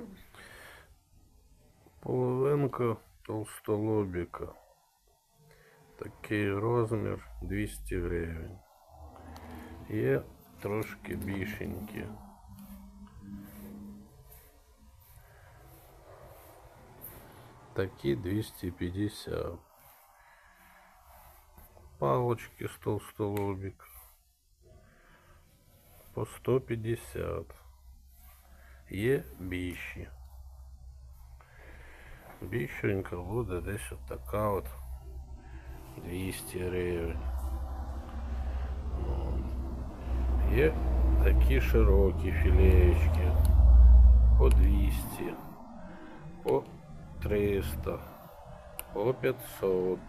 любиш? Половинка толстолобіка. Такий розмір 200 гривень. Є трошки більшенькі. Такі 250. Палочки з толстолобіка. По 150. Є більші. Більшенька буде десь от така от 200 гривень. Є такі широкі філеєчки по 200, по 300, по 500.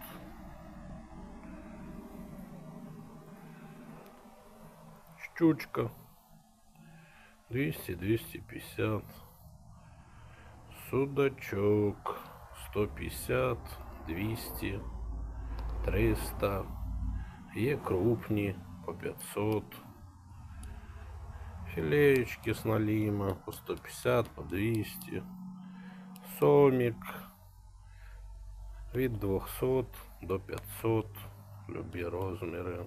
Щучка 200-250. Судачок 150, 200, 300. Є крупні по 500. Філеєчки з наліма по 150, по 200. Сомік від 200 до 500. Любі розміри.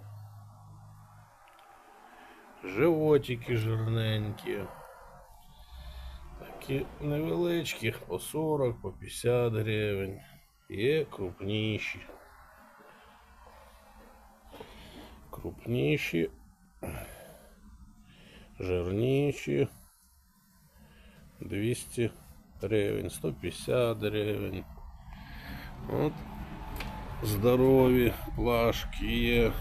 Животики жирненькі. Такі невеличкі, по 40, по 50 гривень. Є крупніші. Крупніші. Жирніші. 200 гривень, 150 гривень. От здорові плашки є.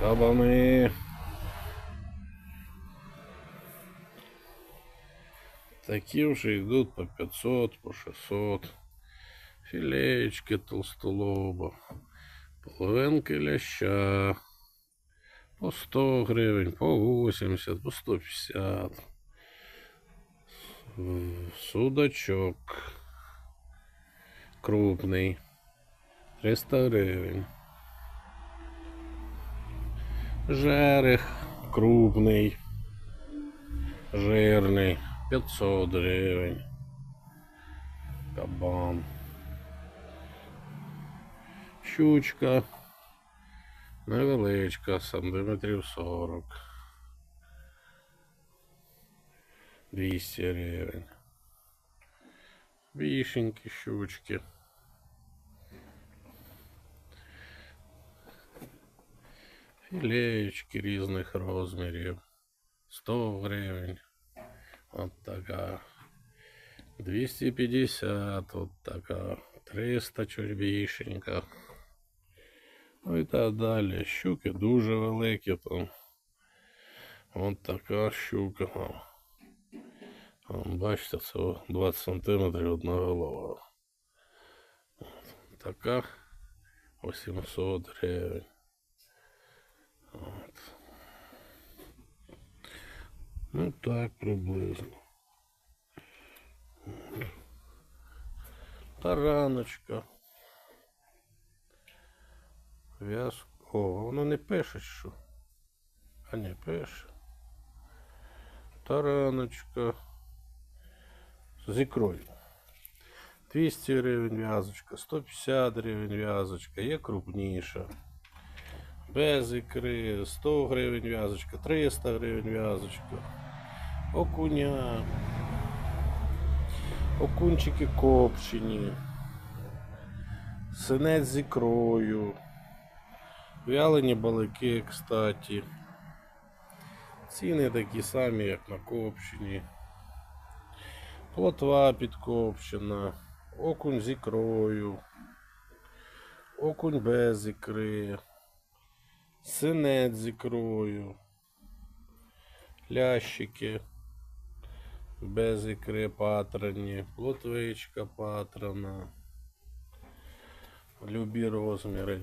Кабани. Такі вже йдуть по 500, по 600. Філеєчки толстолоба. Половинки ляща. По 100 гривень, по 80, по 150. М, Судачок. Крупний. 300 гривень. Жерех крупний. Жирний. 500 гривень. Кабан. Щучка. Невеличка, сантиметрів 40. 200 гривень. Більшенькі щучки. Філеєчки різних розмірів. 100 гривень. От така. 250, от така. 300 чуть більшенька. Ну і так далі. Щуки дуже великі там. От така щука. О. Вон, бачите, це 20 сантиметрів одна голова. От. Така 800 гривень. Ну так приблизно. Тараночка. В'яз. О, воно не пише, що. А не пише. Тараночка. З ікрою. 200 гривень в'язочка, 150 гривень в'язочка, є крупніша. Без ікри, 100 гривень в'язочка, 300 гривень в'язочка. Окуня. Окунчики копчені. Синець з ікрою. Вялені балики, кстати. Ціни такі самі, як на копчені. Плотва підкопчена. Окунь з ікрою. Окунь без ікри. Синець з ікрою. Лящики. Без ікри патрані. Плотвичка патрана. Любі розміри.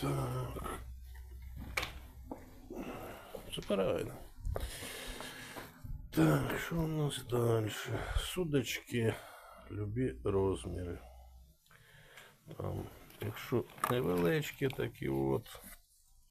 Так. Все правильно. Так, що у нас далі? Судочки, любі розміри. Там, якщо невеличкі такі от,